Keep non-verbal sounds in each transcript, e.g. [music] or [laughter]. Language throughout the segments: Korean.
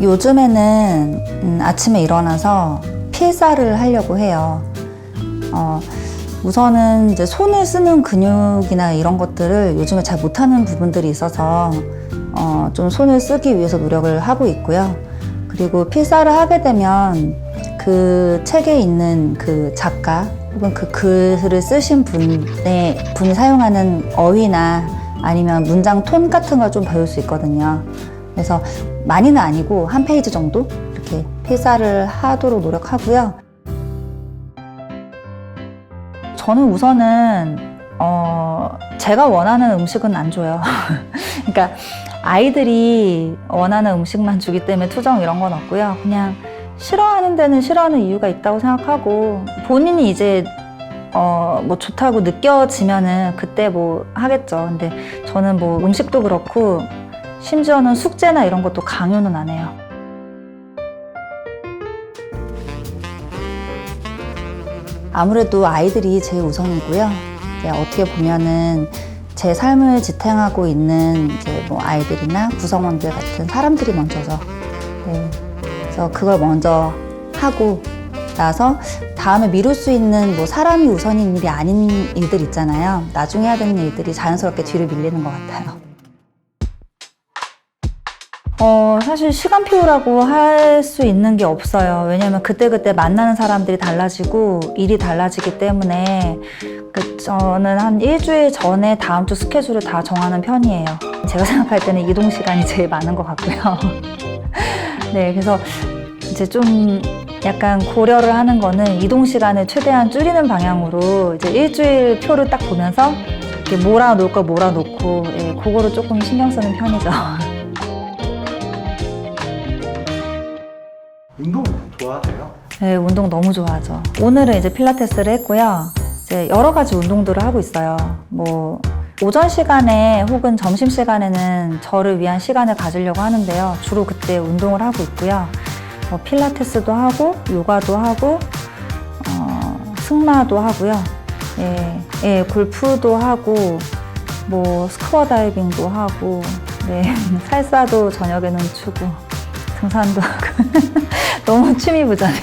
요즘에는 음, 아침에 일어나서 필사를 하려고 해요. 어, 우선은 이제 손을 쓰는 근육이나 이런 것들을 요즘에 잘 못하는 부분들이 있어서 어, 좀 손을 쓰기 위해서 노력을 하고 있고요. 그리고 필사를 하게 되면 그 책에 있는 그 작가 혹은 그 글을 쓰신 분의 분이 사용하는 어휘나 아니면 문장 톤 같은 걸 좀 배울 수 있거든요. 그래서 많이는 아니고 한 페이지 정도 이렇게 필사를 하도록 노력하고요. 저는 우선은 어 제가 원하는 음식은 안 줘요. [laughs] 그러니까 아이들이 원하는 음식만 주기 때문에 투정 이런 건 없고요. 그냥 싫어하는 데는 싫어하는 이유가 있다고 생각하고 본인이 이제 어 뭐 좋다고 느껴지면은 그때 뭐 하겠죠. 근데 저는 뭐 음식도 그렇고 심지어는 숙제나 이런 것도 강요는 안 해요. 아무래도 아이들이 제일 우선이고요. 어떻게 보면은 제 삶을 지탱하고 있는 이제 뭐 아이들이나 구성원들 같은 사람들이 먼저죠. 네. 그래서 그걸 먼저 하고 나서 다음에 미룰 수 있는 뭐 사람이 우선인 일이 아닌 일들 있잖아요. 나중에 해야 되는 일들이 자연스럽게 뒤로 밀리는 것 같아요. 어, 사실 시간표라고 할 수 있는 게 없어요. 왜냐면 그때그때 만나는 사람들이 달라지고 일이 달라지기 때문에 그 저는 한 일주일 전에 다음 주 스케줄을 다 정하는 편이에요. 제가 생각할 때는 이동 시간이 제일 많은 것 같고요. [laughs] 네, 그래서 이제 좀 약간 고려를 하는 거는 이동 시간을 최대한 줄이는 방향으로 이제 일주일 표를 딱 보면서 이렇게 몰아놓을 거 몰아놓고 예, 그거를 조금 신경 쓰는 편이죠. [laughs] 운동 좋아하세요? 네, 운동 너무 좋아하죠. 오늘은 이제 필라테스를 했고요. 이제 여러 가지 운동들을 하고 있어요. 뭐, 오전 시간에 혹은 점심 시간에는 저를 위한 시간을 가지려고 하는데요. 주로 그때 운동을 하고 있고요. 뭐 필라테스도 하고, 요가도 하고, 어, 승마도 하고요. 예, 예, 골프도 하고, 뭐, 스쿠버 다이빙도 하고, 네, [laughs] 살사도 저녁에는 추고, 등산도 하고. [laughs] 너무 취미 부자네요.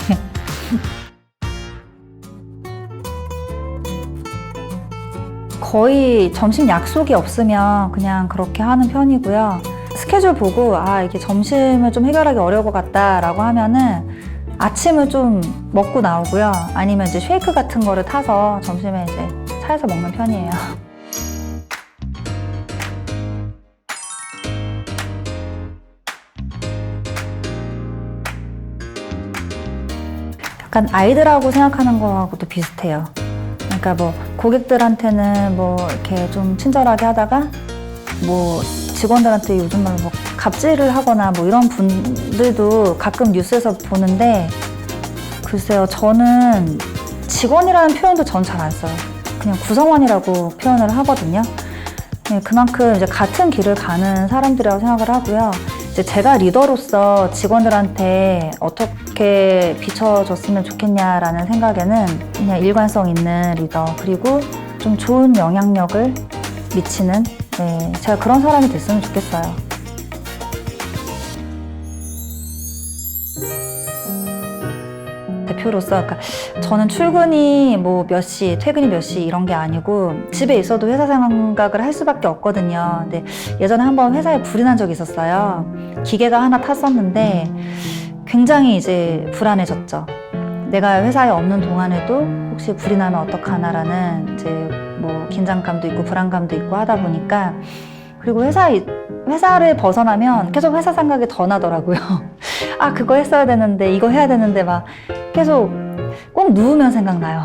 거의 점심 약속이 없으면 그냥 그렇게 하는 편이고요. 스케줄 보고 아 이게 점심을 좀 해결하기 어려울 것 같다라고 하면은 아침을 좀 먹고 나오고요. 아니면 이제 쉐이크 같은 거를 타서 점심에 이제 차에서 먹는 편이에요. 약간 아이들하고 생각하는 거하고도 비슷해요. 그러니까 뭐 고객들한테는 뭐 이렇게 좀 친절하게 하다가 뭐 직원들한테 요즘 말로 뭐 갑질을 하거나 뭐 이런 분들도 가끔 뉴스에서 보는데 글쎄요 저는 직원이라는 표현도 전 잘 안 써요. 그냥 구성원이라고 표현을 하거든요. 네, 그만큼 이제 같은 길을 가는 사람들이라고 생각을 하고요. 이제 제가 리더로서 직원들한테 어떻게 비춰줬으면 좋겠냐라는 생각에는 그냥 일관성 있는 리더 그리고 좀 좋은 영향력을 미치는 네, 제가 그런 사람이 됐으면 좋겠어요. 대표로서 그러니까 저는 출근이 뭐 몇 시, 퇴근이 몇 시 이런 게 아니고 집에 있어도 회사 생각을 할 수밖에 없거든요. 근데 예전에 한번 회사에 불이 난 적이 있었어요. 기계가 하나 탔었는데 굉장히 이제 불안해졌죠. 내가 회사에 없는 동안에도 혹시 불이 나면 어떡하나라는 이제 뭐 긴장감도 있고 불안감도 있고 하다 보니까 그리고 회사 회사를 벗어나면 계속 회사 생각이 더 나더라고요. [laughs] 아 그거 했어야 되는데 이거 해야 되는데 막 계속 꼭 누우면 생각나요.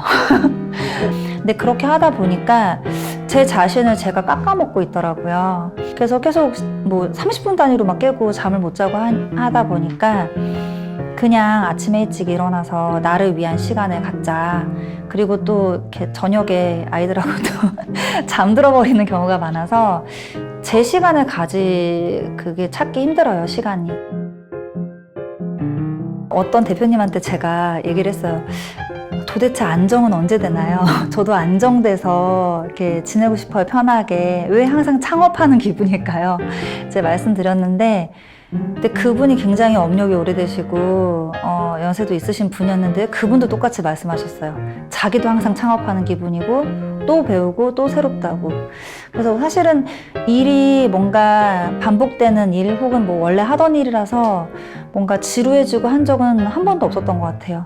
[laughs] 근데 그렇게 하다 보니까 제 자신을 제가 깎아먹고 있더라고요. 그래서 계속 뭐 30분 단위로 막 깨고 잠을 못 자고 하, 하다 보니까 그냥 아침에 일찍 일어나서 나를 위한 시간을 갖자. 그리고 또 이렇게 저녁에 아이들하고도 [laughs] 잠들어 버리는 경우가 많아서 제 시간을 가지 그게 찾기 힘들어요, 시간이. 어떤 대표님한테 제가 얘기를 했어요. 도대체 안정은 언제 되나요? [laughs] 저도 안정돼서 이렇게 지내고 싶어요, 편하게. 왜 항상 창업하는 기분일까요? 이제 말씀드렸는데, 근데 그분이 굉장히 업력이 오래되시고, 어, 연세도 있으신 분이었는데, 그분도 똑같이 말씀하셨어요. 자기도 항상 창업하는 기분이고, 또 배우고, 또 새롭다고. 그래서 사실은 일이 뭔가 반복되는 일 혹은 뭐 원래 하던 일이라서 뭔가 지루해지고 한 적은 한 번도 없었던 것 같아요.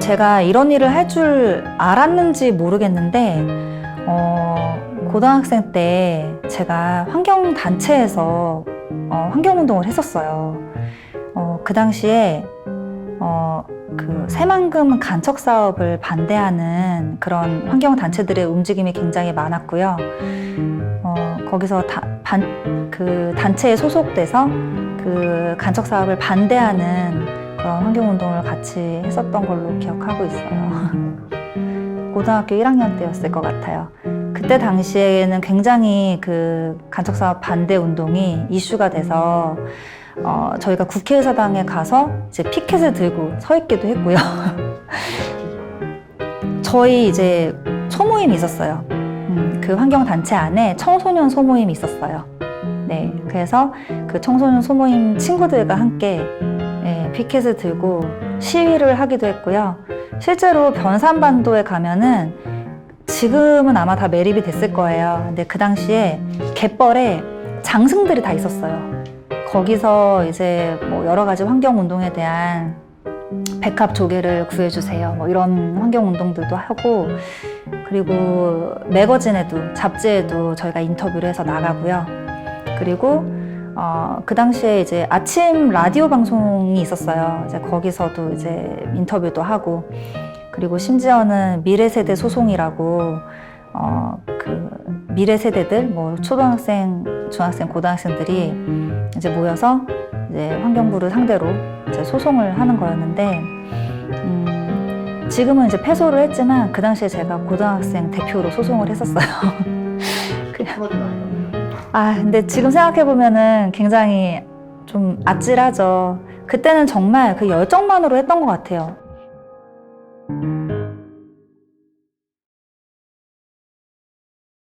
제가 이런 일을 할 줄 알았는지 모르겠는데, 어, 고등학생 때 제가 환경단체에서 어, 환경운동을 했었어요. 어, 그 당시에 어, 그 새만금 간척 사업을 반대하는 그런 환경 단체들의 움직임이 굉장히 많았고요. 어, 거기서 다, 반, 그 단체에 소속돼서 그 간척 사업을 반대하는 그런 환경 운동을 같이 했었던 걸로 기억하고 있어요. [laughs] 고등학교 1학년 때였을 것 같아요. 그때 당시에는 굉장히 그 간척 사업 반대 운동이 이슈가 돼서 어, 저희가 국회의사당에 가서 이제 피켓을 들고 서 있기도 했고요. [laughs] 저희 이제 소모임이 있었어요. 음, 그 환경 단체 안에 청소년 소모임이 있었어요. 네, 그래서 그 청소년 소모임 친구들과 함께 예, 피켓을 들고 시위를 하기도 했고요. 실제로 변산반도에 가면은 지금은 아마 다 매립이 됐을 거예요. 근데 그 당시에 갯벌에 장승들이 다 있었어요. 거기서 이제 뭐 여러 가지 환경 운동에 대한 백합 조개를 구해주세요. 뭐 이런 환경 운동들도 하고 그리고 매거진에도 잡지에도 저희가 인터뷰를 해서 나가고요. 그리고 어, 그 당시에 이제 아침 라디오 방송이 있었어요. 이제 거기서도 이제 인터뷰도 하고 그리고 심지어는 미래 세대 소송이라고 어, 그 미래 세대들 뭐 초등학생, 중학생, 고등학생들이 이제 모여서 이제 환경부를 상대로 이제 소송을 하는 거였는데 음, 지금은 이제 패소를 했지만 그 당시에 제가 고등학생 대표로 소송을 했었어요. [laughs] 아, 근데 지금 생각해 보면은 굉장히 좀 아찔하죠. 그때는 정말 그 열정만으로 했던 것 같아요.